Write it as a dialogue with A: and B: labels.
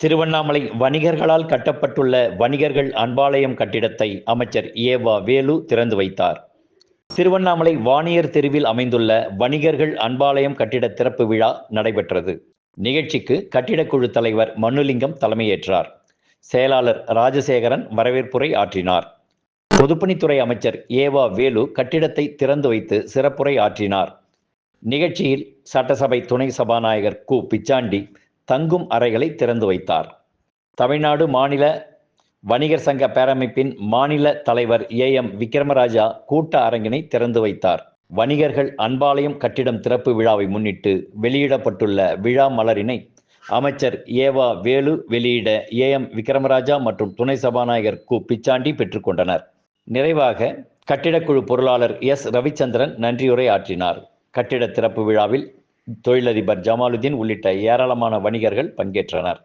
A: திருவண்ணாமலை வணிகர்களால் கட்டப்பட்டுள்ள வணிகர்கள் அன்பாலயம் கட்டிடத்தை அமைச்சர் ஏவா வேலு திறந்து வைத்தார். திருவண்ணாமலை வாணியர் தெருவில் அமைந்துள்ள வணிகர்கள் அன்பாலயம் கட்டிட திறப்பு விழா நடைபெற்றது. நிகழ்ச்சிக்கு கட்டிடக்குழு தலைவர் மனுலிங்கம் தலைமையேற்றார். செயலாளர் ராஜசேகரன் வரவேற்புரை ஆற்றினார். பொதுப்பணித்துறை அமைச்சர் ஏவா வேலு கட்டிடத்தை திறந்து வைத்து சிறப்புரை ஆற்றினார். நிகழ்ச்சியில் சட்டசபை துணை சபாநாயகர் கு. பிச்சாண்டி தங்கும் அறைகளை திறந்து வைத்தார். தமிழ்நாடு மாநில வணிகர் சங்க பேரமைப்பின் மாநில தலைவர் ஏ. எம். விக்ரமராஜா கூட்ட அரங்கினை திறந்து வைத்தார். வணிகர்கள் அன்பாலயம் கட்டிடம் திறப்பு விழாவை முன்னிட்டு வெளியிடப்பட்டுள்ள விழா மலரினை அமைச்சர் ஏவா வேலு வெளியிட ஏ. எம். விக்ரமராஜா மற்றும் துணை சபாநாயகர் கு. பிச்சாண்டி பெற்றுக்கொண்டனர் நிறைவாக கட்டிடக்குழு பொருளாளர் எஸ். ரவிச்சந்திரன் நன்றியுரை ஆற்றினார். கட்டிட திறப்பு விழாவில் தொழிலதிபர் ஜமாலுதீன் உள்ளிட்ட ஏராளமான வணிகர்கள் பங்கேற்றனர்.